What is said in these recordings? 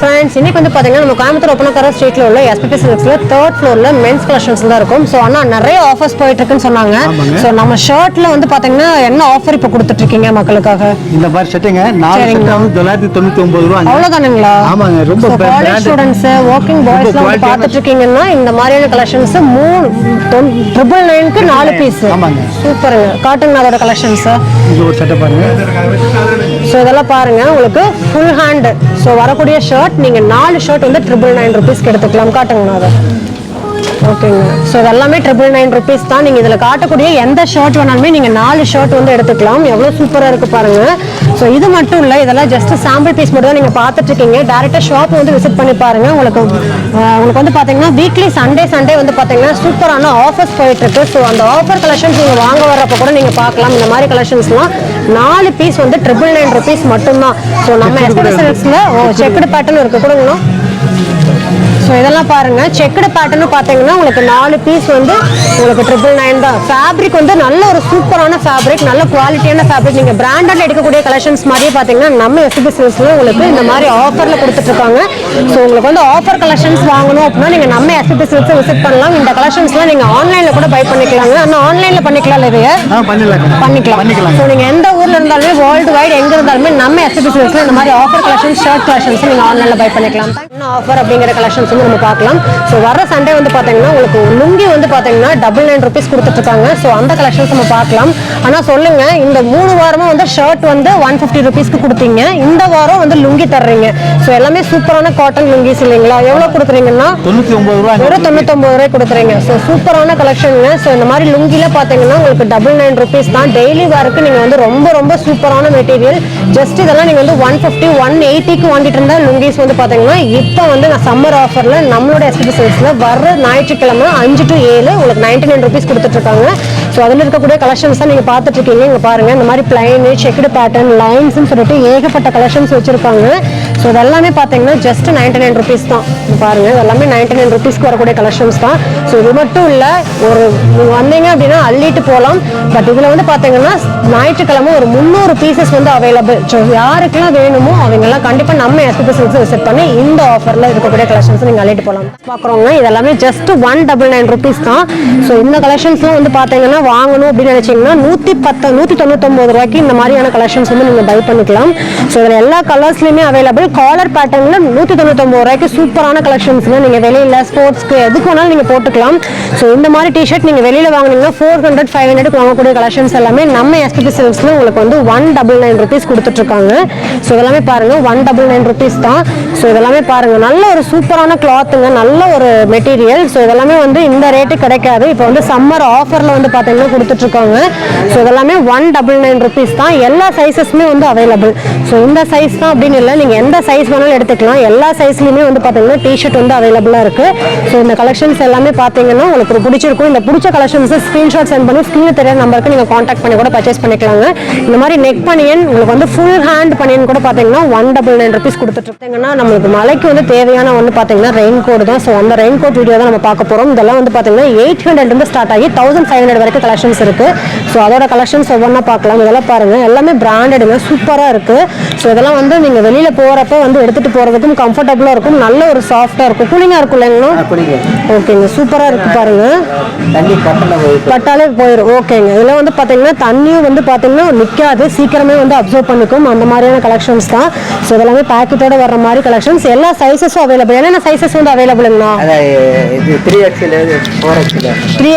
Friends இன்னைக்கு வந்து பார்த்தீங்கன்னா நம்ம கோயம்புத்தூர் ஒப்பனக்கார ஸ்ட்ரீட்ல உள்ள எஸ்பிபி சில்க்ஸ்ல தேர்ட் ஃப்ளோர்ல மென்ஸ் கலெக்ஷன்ஸ் தான் இருக்கும். ஸோ ஆனால் நிறைய ஆஃபர்ஸ் போயிட்டு இருக்குன்னு சொன்னாங்க. ஸோ நம்ம ஷர்ட்ல வந்து பார்த்தீங்கன்னா என்ன ஆஃபர் இப்போ கொடுத்துட்டு இருக்கீங்க மக்களுக்காக? இந்த மாதிரி நாலு வந்து தொள்ளாயிரத்தி தொண்ணூத்தி ஒன்பது ரூபாங்க. அவ்வளோதானுங்களா ஆமாங்க, ரொம்ப காலேஜ். ஸ்டூடெண்ட்ஸ் ஒர்க்கிங் வந்து quality-யான- பார்த்துட்டு இருக்கீங்கன்னா இந்த மாதிரியான கலெக்ஷன்ஸ் மூணு ட்ரிபிள் நைனுக்கு நாலு பீஸ் ஆமாங்க. சூப்பருங்க. காட்டுங்க அதோட கலெக்ஷன்ஸ் இது ஒரு செட்டை பாருங்க. ஸோ இதெல்லாம் பாருங்க. உங்களுக்கு ஃபுல் ஹேண்ட் ஸோ வரக்கூடிய ஷர்ட் நீங்கள் நாலு ஷர்ட் வந்து ட்ரிபிள் நைன் ருபீஸ்க்கு எடுத்துக்கலாம். காட்டுங்கண்ணா அதை. ஓகேங்க ஸோ இதெல்லாமே ட்ரிபிள் நைன் ருபீஸ் தான். நீங்கள் இதில் காட்டக்கூடிய எந்த ஷர்ட் வேணாலுமே நீங்கள் நாலு ஷர்ட் வந்து எடுத்துக்கலாம். எவ்வளோ சூப்பராக இருக்குது பாருங்கள் ஸோ இது மட்டும் இல்லை இதெல்லாம் ஜஸ்ட் சாம்பிள் பீஸ் மட்டும் தான் நீங்கள் பார்த்துட்ருக்கீங்க. டேரெக்டாக ஷாப் வந்து விசிட் பண்ணி பாருங்கள் உங்களுக்கு உங்களுக்கு வந்து பார்த்தீங்கன்னா வீக்லி சண்டே சண்டே வந்து பார்த்தீங்கன்னா சூப்பரான ஆஃபர்ஸ் போயிட்டுருக்கு ஸோ அந்த ஆஃபர் கலெக்ஷன்ஸ் நீங்கள் வாங்க வர்றப்போ கூட நீங்கள் பார்க்கலாம். இந்த மாதிரி கலெக்ஷன்ஸ்லாம் நாலு பீஸ் வந்து ட்ரிபிள் நைன் ருபீஸ் மட்டும்தான். ஸோ நம்ம ஓ செக்குடு பேட்டர்ன் இருக்குது கொடுங்கண்ணா. ஸோ இதெல்லாம் பாருங்க. செக்குடு பேட்டர்னு பார்த்தீங்கன்னா உங்களுக்கு நாலு பீஸ் வந்து உங்களுக்கு ட்ரிபிள் நைன் தான். ஃபேப்ரிக் வந்து நல்ல ஒரு சூப்பரான ஃபேப்ரிக் நல்ல குவாலிட்டியான ஃபேப்ரிக் நீங்கள் பிராண்டட்ல எடுக்கக்கூடிய கலெக்ஷன்ஸ் மாதிரியே பார்த்தீங்கன்னா நம்ம எஸ்பி உங்களுக்கு இந்த மாதிரி ஆஃபரில் கொடுத்துட்ருக்காங்க ஸோ உங்களுக்கு வந்து ஆஃபர் கலெக்ஷன்ஸ் வாங்கணும் அப்படின்னா நீங்கள் நம்ம எஸ்பி விசிட் பண்ணலாம். இந்த கலெக்ஷன்ஸ்லாம் நீங்கள் ஆன்லைனில் கூட பை பண்ணிக்கலாங்க. ஆனால் ஆன்லைனில் பண்ணிக்கலாம் இல்லையா பண்ணிக்கலாம். பண்ணிக்கலாம். ஸோ நீங்கள் எந்த ஊரில் இருந்தாலுமே வேர்ல்டு வைடு எங்கே இருந்தாலுமே நம்ம சில்க்ஸில் இந்த மாதிரி ஆஃபர் கலெக்ஷன் ஷர்ட் கலெக்ஷன்ஸ் நீங்கள் ஆன்லைனில் பை பண்ணிக்கலாம். ஆஃபர் அப்படிங்கிற கலெக்ஷன்ஸ் வந்து நம்ம பார்க்கலாம். ஸோ வர சண்டே வந்து பார்த்தீங்கன்னா உங்களுக்கு லுங்கி வந்து பார்த்தீங்கன்னா டபுள் நைன் ருபீஸ் கொடுத்துட்ருக்காங்க. ஸோ அந்த கலெக்ஷன்ஸ் நம்ம பார்க்கலாம். ஆனால் சொல்லுங்க இந்த மூணு வாரமாக வந்து ஷர்ட் வந்து ஒன் ஃபிஃப்டி ருபீஸ்க்கு கொடுத்தீங்க. இந்த வாரம் வந்து லுங்கி தர்றீங்க. ஸோ எல்லாமே சூப்பரான காட்டன் லுங்கிஸ் இல்லைங்களா? எவ்வளோ கொடுக்குறீங்கன்னா? தொண்ணூத்தி ஒன்பது ரூபா தொண்ணூத்தொம்பது ரூபாய் கொடுக்குறீங்க. ஸோ சூப்பரான கலெக்ஷனுங்க ஸோ இந்த மாதிரி லுங்கில பார்த்தீங்கன்னா உங்களுக்கு டபுள் நைன் ருபீஸ் தான். டெய்லி வேருக்கு நீங்கள் வந்து ரொம்ப ரொம்ப சூப்பரான மெட்டீரியல் ஜஸ்ட் இதெல்லாம் நீங்கள் வந்து ஒன் ஃபிஃப்டி ஒன் எயிட்டிக்கு வாங்கிட்டு இருந்தா லுங்கிஸ் வந்து பார்த்தீங்கன்னா இப்போ வந்து நான் சம்மர் ஆஃபரில் நம்மளோட எஸ்பிபி சேல்ஸில் வர ஞாயிற்றுக்கிழமை அஞ்சு டு ஏழு உங்களுக்கு நைன்டி நைன் ருபீஸ் கொடுத்துட்ருக்காங்க. ஸோ அதில் இருக்கக்கூடிய கலெக்ஷன்ஸ் தான் நீங்கள் பார்த்துட்ருக்கீங்க. இங்கே பாருங்க இந்த மாதிரி பிளைனு செக்குடு பேட்டர்ன் லைன்ஸ்னு சொல்லிட்டு ஏகப்பட்ட கலெக்ஷன்ஸ் வச்சுருப்பாங்க. ஸோ இதெல்லாமே பார்த்தீங்கன்னா ஜஸ்ட் நைன்டி நைன் ருபீஸ் தான் பாருங்க எல்லாமே நைன்டி நைன் ருபீஸ்க்கு வரக்கூடிய கலெக்ஷன்ஸ் தான். ஸோ இது மட்டும் இல்லை ஒரு நீங்கள் வந்தீங்க அப்படின்னா அள்ளிட்டு போகலாம். பட் இதில் வந்து பார்த்தீங்கன்னா ஞாயிற்றுக்கிழமை ஒரு முந்நூறு பீசஸ் வந்து அவைலபிள் ஸோ யாருக்கெல்லாம் வேணுமோ அவங்கெல்லாம் கண்டிப்பாக நம்ம எஸ்பிபி சில்க்ஸ் விசிட் பண்ணி இந்த ஆஃபரில் இருக்கக்கூடிய கலெக்ஷன்ஸ் நீங்கள் அள்ளிட்டு போகலாம். பார்க்குறோங்க இதெல்லாமே just one double nine rupees தான். ஸோ இந்த கலெக்ஷன்ஸ்லாம் வந்து பார்த்தீங்கன்னா வாங்கணும் அப்படின்னு நினச்சிங்கன்னா நூற்றி பத்து நூற்றி தொண்ணூத்தொம்பது ரூபாய்க்கு இந்த மாதிரியான கலெக்ஷன்ஸ் வந்து நீங்கள் பை பண்ணிக்கலாம். ஸோ இதில் எல்லா கலர்ஸ்லையுமே அவைலபிள் காலர் பேட்டர்னில் நூற்றி தொண்ணூத்தொம்பது ரூபாய்க்கு சூப்பரான கலெக்ஷன்ஸுங்க நீங்கள் வெளியில் ஸ்போர்ட்ஸ்க்கு எதுக்கு வேணாலும் நீங்கள் போட்டுக்கலாம். ஸோ இந்த மாதிரி டிஷர்ட் நீங்கள் வெளியில் வாங்கினீங்கன்னா ஃபோர் ஹண்ட்ரட் ஃபைவ் ஹண்ட்ரட் வாங்கக்கூடிய கலெக்ஷன்ஸ் எல்லாமே நம்ம எஸ்பிபி சில்க்ஸில் உங்களுக்கு வந்து ஒன் டபுள் நைன் ருபீஸ் கொடுத்துட்ருக்காங்க. ஸோ இதெல்லாமே பாருங்கள் ஒன் டபுள் நைன் ருபீஸ் தான். ஸோ இதெல்லாமே பாருங்கள் நல்ல ஒரு சூப்பரான கிளாத்துங்க நல்ல ஒரு மெட்டீரியல் ஸோ இதெல்லாமே வந்து இந்த ரேட்டு கிடைக்காது. இப்போ வந்து சம்மர் ஆஃபரில் வந்து பார்த்தீங்கன்னா கொடுத்துட்ருக்காங்க. ஸோ இதெல்லாமே ஒன் டபுள் நைன் ருபீஸ் தான். எல்லா சைஸஸுமே வந்து அவைலபிள் ஸோ இந்த சைஸ் தான் அப்படின்னு இல்லை. நீங்கள் எந்த சைஸ் வேணாலும் எடுத்துக்கலாம். எல்லா சைஸ்லையுமே வந்து பார்த்தீங்கன்னா டிஷர்ட் வந்து அவைலபிளாக இருக்குது ஸோ இந்த கலெக்ஷன்ஸ் எல்லாமே பார்த்தீங்கன்னா உங்களுக்கு பிடிச்சிருக்கும். இந்த பிடிச்ச கலெக்ஷன்ஸை ஸ்க்ரீன்ஷாட் சென்ட் பண்ணி ஸ்க்ரீனில் தெரியாத நம்பருக்கு நீங்கள் காண்டாக்ட் பண்ணி கூட பர்ச்சேஸ் பண்ணிக்கலாங்க. இந்த மாதிரி நெக் பனியன் உங்களுக்கு வந்து ஃபுல் ஹேண்ட் பனியன் கூட பார்த்தீங்கன்னா ஒன் டபுள் நைன் ருபீஸ் கொடுத்துட்ருக்கீங்கன்னா நம்மளுக்கு மலைக்கு வந்து தேவையான வந்து பார்த்தீங்கன்னா ரெயின் கோட் தான். ஸோ அந்த ரெயின் கோட் வீடியோ தான் நம்ம பார்க்க போகிறோம் இதெல்லாம் வந்து பார்த்தீங்கன்னா எயிட் ஹண்ட்ரட்லேருந்து ஸ்டார்ட் ஆகி தௌசண்ட் ஃபைவ் ஹண்ட்ரட் வரைக்கும் கலெக்ஷன்ஸ் இருக்குது ஸோ அதோட கலெக்ஷன்ஸ் ஒவ்வொன்றா பார்க்கலாம். இதெல்லாம் பாருங்கள் எல்லாமே பிராண்டடுங்க சூப்பராக இருக்குது ஸோ இதெல்லாம் வந்து நீங்கள் வெளியில் போகிற போகிறப்ப வந்து எடுத்துகிட்டு போகிறதுக்கும் கம்ஃபர்டபுளாக இருக்கும். நல்ல ஒரு சாஃப்டாக இருக்கும். கூலிங்காக இருக்கும் இல்லைங்களா? ஓகேங்க சூப்பராக இருக்குது பாருங்கள் தண்ணி பட்டாலே போயிடும் ஓகேங்க இதில் வந்து பார்த்தீங்கன்னா தண்ணியும் வந்து பார்த்தீங்கன்னா நிற்காது சீக்கிரமே வந்து அப்சர்வ் பண்ணிக்கும். அந்த மாதிரியான கலெக்ஷன்ஸ் தான். ஸோ இதெல்லாமே பேக்கெட்டோட வர மாதிரி கலெக்ஷன்ஸ் எல்லா சைஸஸும் அவைலபிள் என்னென்ன சைஸஸ் வந்து அவைலபிளுங்கண்ணா த்ரீ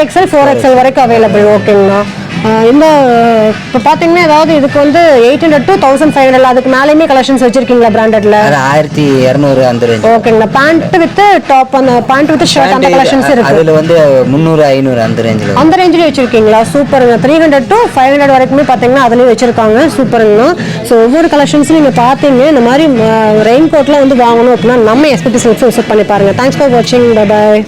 எக்ஸ்எல் ஃபோர் எக்ஸ்எல் வரைக்கும் அவைலபிள் ஓகேங்கண்ணா இந்த இப்போ பார்த்தீங்கன்னா ஏதாவது இதுக்கு வந்து eight hundred to thousand five hundred அதுக்கு மேலேயுமே கலெக்ஷன்ஸ் வச்சிருக்கீங்களா பிராண்டட்ல அது ஆயிரத்தி இரநூறு அந்த ரேஞ்ச் ஓகேங்கண்ணா பேண்ட் வித் டாப் அந்த பேண்ட் வித் ஷர்ட் அந்த கலெக்ஷன்ஸ் இருக்கு. அதுல வந்து முந்நூறு ஐநூறு அந்த ரேஞ்சில் அந்த ரேஞ்சிலே வச்சிருக்கீங்களா? சூப்பருங்க three hundred to five hundred வரைக்குமே பார்த்தீங்கன்னா அதுலேயும் வச்சிருக்காங்க. சூப்பருங்கண்ணா ஸோ ஒவ்வொரு கலெக்ஷன்ஸும் நீங்கள் பார்த்தீங்க இந்த மாதிரி ரெயின் கோட்லாம் வந்து வாங்கணும் அப்படின்னா நம்ம எஸ்பிடி சில்க்ஸ் விசிட் பண்ணி பாருங்க. தேங்க்ஸ் ஃபார் வாட்சிங் பை பாய்